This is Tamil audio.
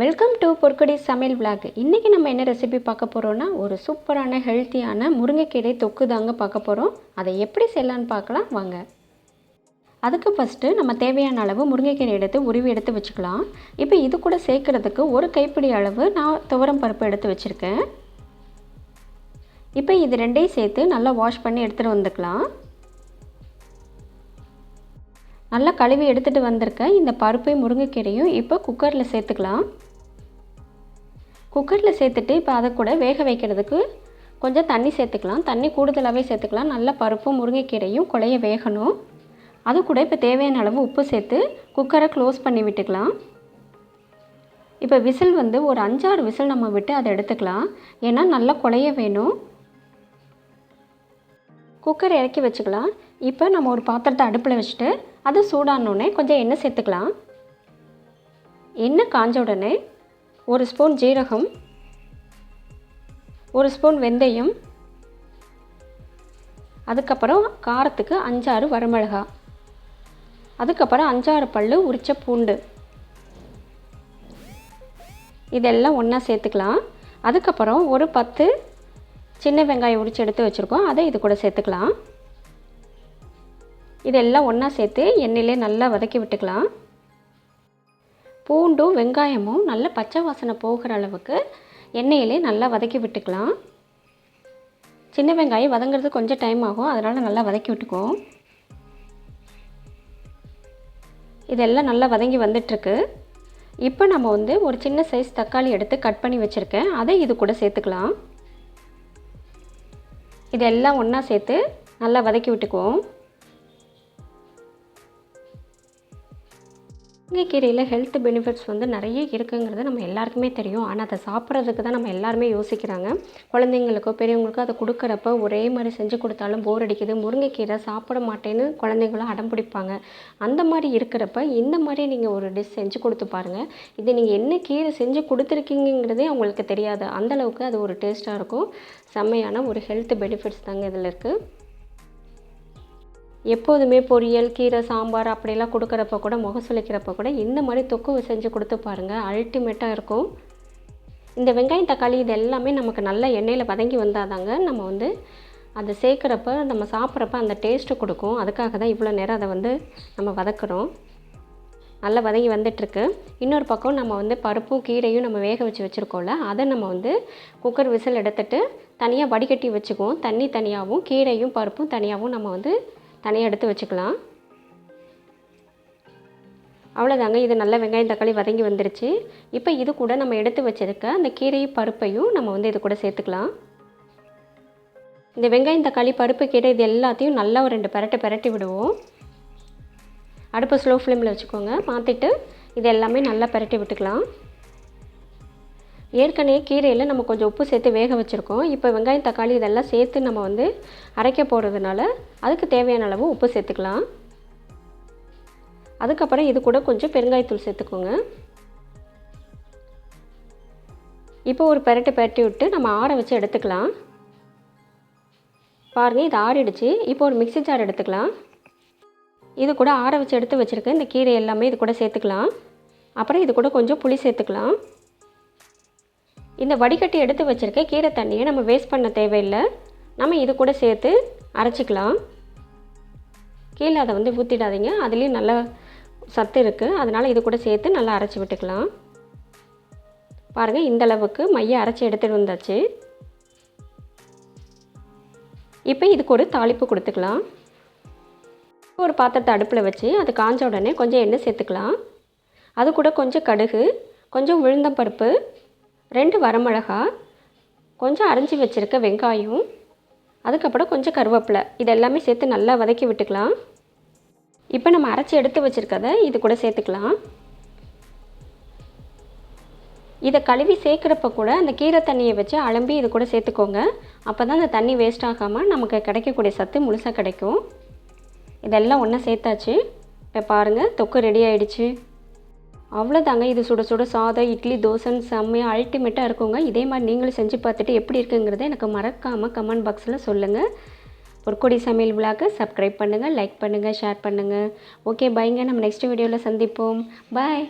வெல்கம் டு பொற்கொடி சமையல் விளாக் இன்றைக்கி நம்ம என்ன ரெசிபி பார்க்க போகிறோன்னா ஒரு சூப்பரான ஹெல்த்தியான முருங்கைக்கீரை தொக்கு தாங்க பார்க்க போகிறோம் அதை எப்படி செய்யலான்னு பார்க்கலாம். வாங்க. அதுக்கு ஃபஸ்ட்டு நம்ம தேவையான அளவு முருங்கைக்கீரை எடுத்து உருவி எடுத்து வச்சுக்கலாம். இப்போ இது கூட சேர்க்குறதுக்கு ஒரு கைப்பிடி அளவு நான் துவரம் பருப்பு எடுத்து வச்சுருக்கேன். இப்போ இது ரெண்டையும் சேர்த்து நல்லா வாஷ் பண்ணி எடுத்துகிட்டு வந்துக்கலாம். நல்லா கழுவி எடுத்துகிட்டு வந்திருக்க இந்த பருப்பையும் முருங்கைக்கீரையும் இப்போ குக்கரில் சேர்த்துக்கலாம். குக்கரில் சேர்த்துட்டு இப்போ அதை கூட வேக வைக்கிறதுக்கு கொஞ்சம் தண்ணி சேர்த்துக்கலாம். தண்ணி கூடுதலாகவே சேர்த்துக்கலாம். நல்ல பருப்பும் முருங்கைக்கீரையும் குழைய வேகணும். அது கூட இப்போ தேவையான அளவு உப்பு சேர்த்து குக்கரை க்ளோஸ் பண்ணி விட்டுக்கலாம். இப்போ விசில் வந்து ஒரு அஞ்சாறு விசில் நம்ம விட்டு அதை எடுத்துக்கலாம். ஏன்னா நல்லா குழைய வேணும். குக்கர் இறக்கி வச்சுக்கலாம். இப்போ நம்ம ஒரு பாத்திரத்தை அடுப்பில் வச்சுட்டு அது சூடானோடனே கொஞ்சம் எண்ணெய் சேர்த்துக்கலாம். எண்ணெய் காஞ்ச உடனே ஒரு ஸ்பூன் ஜீரகம் ஒரு ஸ்பூன் வெந்தயம் அதுக்கப்புறம் காரத்துக்கு அஞ்சாறு வரமிளகா அதுக்கப்புறம் அஞ்சாறு பல் உரித்த பூண்டு. இதெல்லாம் ஒன்றா சேர்த்துக்கலாம். அதுக்கப்புறம் ஒரு பத்து சின்ன வெங்காயம் உரித்து எடுத்து வச்சுருக்கோம். அதை இது கூட சேர்த்துக்கலாம். இதெல்லாம் ஒன்றா சேர்த்து எண்ணெயிலே நல்லா வதக்கி விட்டுக்கலாம். பூண்டும் வெங்காயமும் நல்ல பச்சை வாசனை போகிற அளவுக்கு எண்ணெயிலே நல்லா வதக்கி விட்டுக்கலாம். சின்ன வெங்காயம் வதங்கிறது கொஞ்சம் டைம் ஆகும். அதனால் நல்லா வதக்கி விட்டுக்குவோம். இதெல்லாம் நல்லா வதங்கி வந்துட்டுருக்கு. இப்போ நம்ம வந்து ஒரு சின்ன சைஸ் தக்காளி எடுத்து கட் பண்ணி வச்சுருக்கேன். அதை இது கூட சேர்த்துக்கலாம். இதெல்லாம் ஒன்றா சேர்த்து நல்லா வதக்கி விட்டுக்குவோம். முருங்கைக்கீரையில் ஹெல்த் பெனிஃபிட்ஸ் வந்து நிறைய இருக்குங்கிறது நம்ம எல்லாருக்குமே தெரியும். ஆனால் அதை சாப்பிட்றதுக்கு தான் நம்ம எல்லாருமே யோசிக்கிறாங்க. குழந்தைங்களுக்கோ பெரியவங்களுக்கோ அதை கொடுக்குறப்ப ஒரே மாதிரி செஞ்சு கொடுத்தாலும் போர் அடிக்குது. முருங்கைக்கீரை சாப்பிட மாட்டேன்னு குழந்தைங்களும் அடம் பிடிப்பாங்க. அந்த மாதிரி இருக்கிறப்ப இந்த மாதிரி நீங்கள் ஒரு டிஷ் செஞ்சு கொடுத்து பாருங்கள் இது நீங்கள் என்ன கீரை செஞ்சு கொடுத்துருக்கீங்கிறதே அவங்களுக்கு தெரியாது. அந்தளவுக்கு அது ஒரு டேஸ்ட்டாக இருக்கும். செம்மையான ஒரு ஹெல்த் பெனிஃபிட்ஸ் தாங்க இதில் இருக்குது எப்போதுமே பொரியல் கீரை சாம்பார் அப்படிலாம் கொடுக்குறப்ப கூட முகம் சுளிக்கிறப்ப கூட இந்த மாதிரி தொக்கு செஞ்சு கொடுத்து பாருங்கள் அல்டிமேட்டாக இருக்கும். இந்த வெங்காயம் தக்காளி இது எல்லாமே நமக்கு நல்ல எண்ணெயில் வதங்கி வந்தாதாங்க நம்ம வந்து அதை சேர்க்குறப்ப நம்ம சாப்பிட்றப்ப அந்த டேஸ்ட்டு கொடுக்கும். அதுக்காக தான் இவ்வளோ நேரம் அதை வந்து நம்ம வதக்குறோம். நல்லா வதங்கி வந்துட்டுருக்கு. இன்னொரு பக்கம் நம்ம வந்து பருப்பும் கீரையும் நம்ம வேக வச்சு வச்சுருக்கோம்ல அதை நம்ம வந்து குக்கர் விசில் எடுத்துட்டு தனியாக வடிகட்டி வச்சுக்குவோம். தண்ணி தனியாகவும் கீரையும் பருப்பும் தனியாகவும் நம்ம வந்து தனியாக எடுத்து வச்சுக்கலாம். அவ்வளோதாங்க இது நல்ல வெங்காயம் தக்காளி வதங்கி வந்துருச்சு. இப்போ இது கூட நம்ம எடுத்து வச்சிருக்க அந்த கீரையும் பருப்பையும் நம்ம வந்து இது கூட சேர்த்துக்கலாம். இந்த வெங்காயம் தக்காளி பருப்பு கீரை இது எல்லாத்தையும் நல்லா ஒரு ரெண்டு பரட்டை பெரட்டி விடுவோம். அடுப்பை ஸ்லோ ஃப்ளேமில் வச்சுக்கோங்க. மாற்றிட்டு இது எல்லாமே நல்லா பரட்டி விட்டுக்கலாம். ஏற்கனவே கீரையில் நம்ம கொஞ்சம் உப்பு சேர்த்து வேக வச்சுருக்கோம். இப்போ வெங்காயம் தக்காளி இதெல்லாம் சேர்த்து நம்ம வந்து அரைக்க போகிறதுனால அதுக்கு தேவையான அளவு உப்பு சேர்த்துக்கலாம். அதுக்கப்புறம் இது கூட கொஞ்சம் பெருங்காயத்தூள் சேர்த்துக்கோங்க. இப்போ ஒரு பெரட்டு பெரட்டி விட்டு நம்ம ஆற வச்சு எடுத்துக்கலாம். பாருங்கள் இது ஆறிடுச்சு. இப்போ ஒரு மிக்சி ஜார் எடுத்துக்கலாம். இது கூட ஆற வச்சு எடுத்து வச்சுருக்கேன் இந்த கீரை எல்லாமே இது கூட சேர்த்துக்கலாம். அப்புறம் இது கூட கொஞ்சம் புளி சேர்த்துக்கலாம். இந்த வடிகட்டி எடுத்து வச்சுருக்க கீரை தண்ணியை நம்ம வேஸ்ட் பண்ண தேவையில்லை. நம்ம இது கூட சேர்த்து அரைச்சிக்கலாம். கீழே அதை வந்து ஊற்றிடாதீங்க அதுலேயும் நல்ல சத்து இருக்குது அதனால் இது கூட சேர்த்து நல்லா அரைச்சி விட்டுக்கலாம். பாருங்கள் இந்த அளவுக்கு மைய அரைச்சி எடுத்துகிட்டு வந்தாச்சு. இப்போ இதுக்கு ஒரு தாளிப்பு கொடுத்துக்கலாம். ஒரு பாத்திரத்தை அடுப்பில் வச்சு அது காஞ்ச உடனே கொஞ்சம் எண்ணெய் சேர்த்துக்கலாம். அது கூட கொஞ்சம் கடுகு கொஞ்சம் உளுந்தம்பருப்பு ரெண்டு வரமிளகா கொஞ்சம் அரைஞ்சி வச்சுருக்க வெங்காயம் அதுக்கப்புறம் கொஞ்சம் கருவேப்பிலை. இது எல்லாமே சேர்த்து நல்லா வதக்கி விட்டுக்கலாம். இப்போ நம்ம அரைச்சி எடுத்து வச்சுருக்கதை இது கூட சேர்த்துக்கலாம். இதை கழுவி சேர்க்குறப்ப கூட அந்த கீரை தண்ணியை வச்சு அலம்பி இது கூட சேர்த்துக்கோங்க. அப்போ தான் அந்த தண்ணி வேஸ்ட் ஆகாமல் நமக்கு கிடைக்கக்கூடிய சத்து முழுசாக கிடைக்கும். இதெல்லாம் ஒன்றா சேர்த்தாச்சு. இப்போ பாருங்கள் தொக்கு ரெடி ஆகிடுச்சு அவ்வளோதாங்க இது சுட சுட சாதம் இட்லி தோசைன்னு செம்மையாக அல்டிமேட்டாக இருக்குங்க. இதே மாதிரி நீங்களும் செஞ்சு பார்த்துட்டு எப்படி இருக்குங்கிறத எனக்கு மறக்காமல் கமெண்ட் பாக்ஸில் சொல்லுங்கள் பொற்கொடி சமையல் விழாக்கு சப்ஸ்கிரைப் பண்ணுங்கள் லைக் பண்ணுங்கள் ஷேர் பண்ணுங்கள் ஓகே பைங்க நம்ம நெக்ஸ்ட் வீடியோவில் சந்திப்போம். பாய்